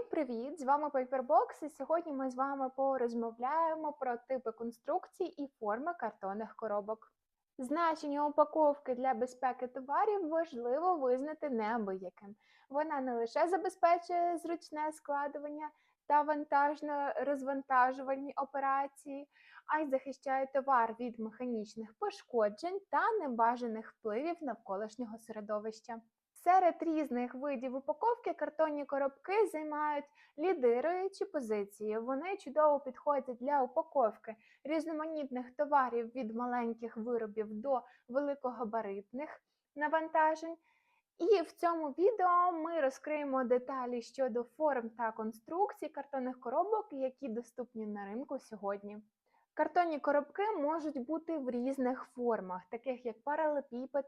Всім привіт! З вами Paperbox, і сьогодні ми з вами порозмовляємо про типи конструкцій і форми картонних коробок. Значення упаковки для безпеки товарів важливо визнати неабияким. Вона не лише забезпечує зручне складування та вантажно-розвантажувальні операції, а й захищає товар від механічних пошкоджень та небажаних впливів навколишнього середовища. Серед різних видів упаковки картонні коробки займають лідируючі позиції. Вони чудово підходять для упаковки різноманітних товарів від маленьких виробів до великогабаритних навантажень. І в цьому відео ми розкриємо деталі щодо форм та конструкцій картонних коробок, які доступні на ринку сьогодні. Картонні коробки можуть бути в різних формах, таких як паралепіпед,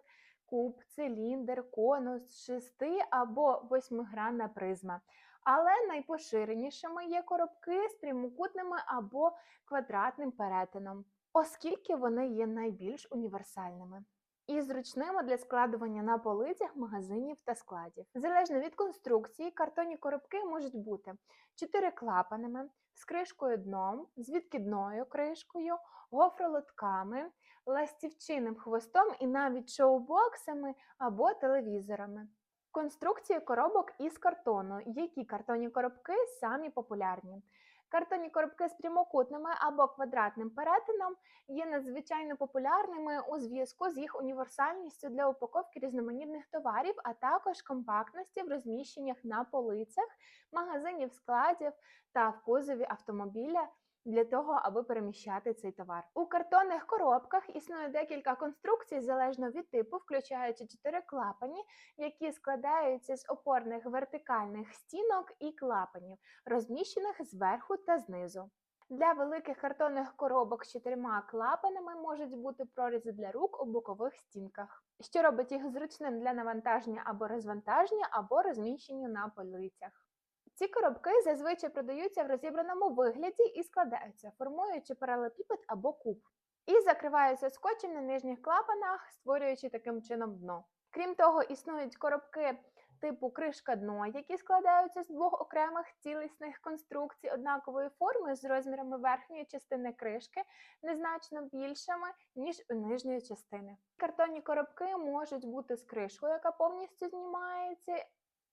куб, циліндр, конус, шести або восьмигранна призма. Але найпоширенішими є коробки з прямокутними або квадратним перетином, оскільки вони є найбільш універсальними. І зручними для складування на полицях магазинів та складів. Залежно від конструкції, картонні коробки можуть бути чотириклапаними, з кришкою дном, з відкидною кришкою, гофролотками, ластівчиним хвостом і навіть шоу-боксами або телевізорами. Конструкції коробок із картону. Які картонні коробки самі популярні? Картонні коробки з прямокутними або квадратним перетином є надзвичайно популярними у зв'язку з їх універсальністю для упаковки різноманітних товарів, а також компактності в розміщеннях на полицях, магазинів, складів та в кузові автомобіля для того, аби переміщати цей товар. У картонних коробках існує декілька конструкцій залежно від типу, включаючи чотири клапані, які складаються з опорних вертикальних стінок і клапанів, розміщених зверху та знизу. Для великих картонних коробок з чотирма клапанами можуть бути прорізи для рук у бокових стінках, що робить їх зручним для навантаження або розвантаження, або розміщення на полицях. Ці коробки зазвичай продаються в розібраному вигляді і складаються, формуючи паралепіпед або куб, і закриваються скотчем на нижніх клапанах, створюючи таким чином дно. Крім того, існують коробки типу кришка дно, які складаються з двох окремих цілісних конструкцій однакової форми з розмірами верхньої частини кришки незначно більшими, ніж у нижньої частини. Картонні коробки можуть бути з кришкою, яка повністю знімається,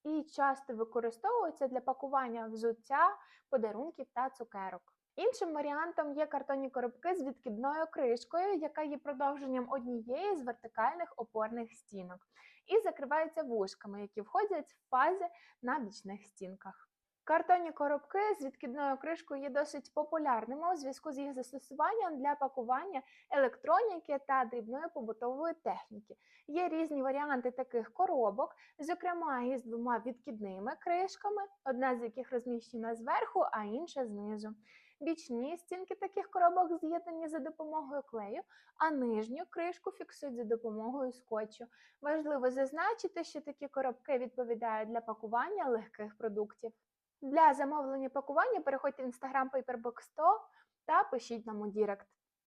і часто використовуються для пакування взуття, подарунків та цукерок. Іншим варіантом є картонні коробки з відкидною кришкою, яка є продовженням однієї з вертикальних опорних стінок, і закривається вушками, які входять в фази на бічних стінках. Картонні коробки з відкидною кришкою є досить популярними у зв'язку з їх застосуванням для пакування електроніки та дрібної побутової техніки. Є різні варіанти таких коробок, зокрема із двома відкидними кришками, одна з яких розміщена зверху, а інша знизу. Бічні стінки таких коробок з'єднані за допомогою клею, а нижню кришку фіксують за допомогою скотчу. Важливо зазначити, що такі коробки відповідають для пакування легких продуктів. Для замовлення пакування переходьте в Instagram Paperbox 100 та пишіть нам у Дірект.